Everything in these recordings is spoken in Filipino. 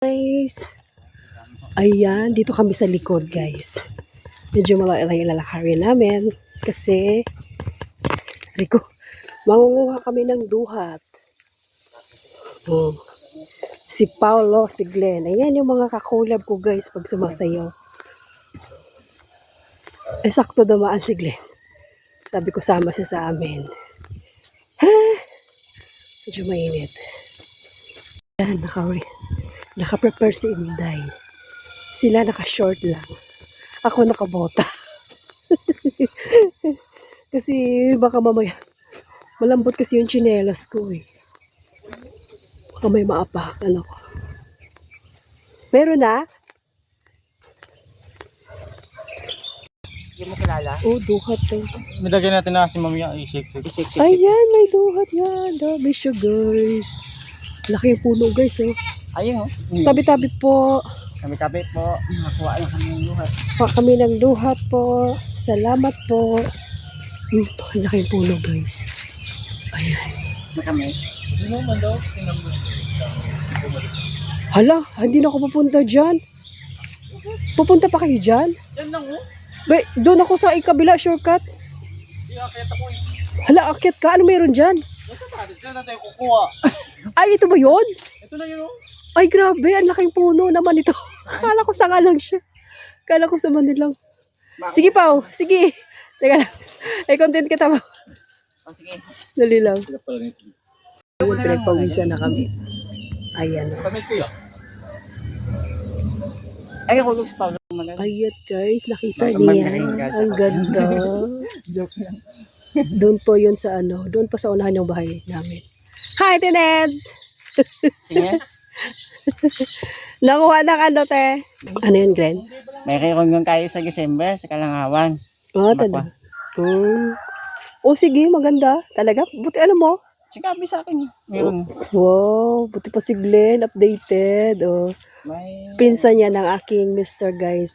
guys. Ayan, dito kami sa likod guys. Medyo malaki yung lalakarin namin kasi Rico, mangunguha kami ng duhat. Oh. Si Paulo, si Glenn. Ayan yung mga kakulab ko guys pag sumasayaw. Eh, sakto dumaan si Glenn. Sabi ko sama siya sa amin. Ha? Medyo mainit. Ayan, naka, naka-prepare si Inday. Sila naka-short lang. Ako nakabota. kasi baka mamaya, malambot kasi yung tsinelas ko eh. Baka may maapakan ako. Meron na? Hindi mo kilala? Oh, duhat to. Nilagay natin na si mamaya i-shake. Ayan, may duhat yan. Dami siya, guys. Laki yung puno, guys. Oh. Ayun oh. Tabi-tabi po. Kami-kami po. Nakuha yung kami yung luhat. Pa kami ng duhat po. Salamat po. Hmm, ang laki puno, guys. Ayan. Na kami. Hindi daw. Hala, hindi na ako pupunta dyan. Pupunta pa kayo dyan? Yan lang oh. Ba, doon ako sa ikabila shortcut. Kaya kaya ako eh. Hala, akit ka. Ano meron dyan? Basta dyan natin kukuha. Ay, ito ba yon? Ito na yun oh. Ay, grabe. Ang laking puno naman ito. Kala ko sanga lang siya. Kala ko sa Manilang. Sige, Pao. Sige. Teka lang. Ay, content kita, Pao. Oh, sige. Dali lang. Nito. Ayun, pinagpawisan na kami. Ayan. Ay, ako sa Manan. Ayat, guys. Nakita niya. Ang ganda. Joke lang. Doon po yun sa ano. Doon pa sa unahan ng bahay namin. Hi, Tineds! Sige. Nakuha ng ano, te? Ano yun, Glenn? May reunion kayo sa December sa Kalangawan. Oh, Bakwa. talaga. Hmm. Oh, sige. Maganda. Talaga. Buti ano mo? Sinabi sa akin. Meron. Wow, buti pa si Glenn, updated. Oh, May... pinsan niya ng aking Mr. Guys.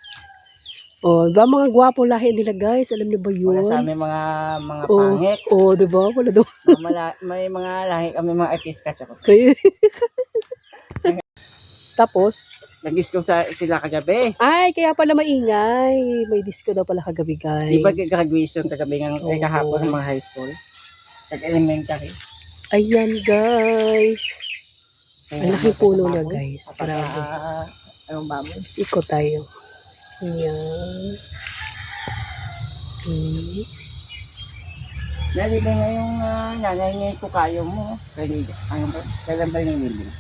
Oh, ba mga gwapo lahi nila guys? Alam niyo ba Wala yun? sa amin mga mga Oh. pangit. Oh, di ba? Wala daw. May mga lahi kami mga artista tsaka. Kaya- Tapos, Nag-is ko sa sila kagabi. ay, kaya pala maingay. May disco daw pala kagabi, guys. Di ba graduation kagabi ng Oo. eh, kahapon ng mga high school? Nag-elementary. Ayan, guys. Ang laki puno niya, guys. Para, Grabe. anong baboy? Ikot tayo. Ayan. Hmm. Nalibay nga yung uh, nanay niya yung kayo mo. Kaya, ano ba? Kailan ba yung building?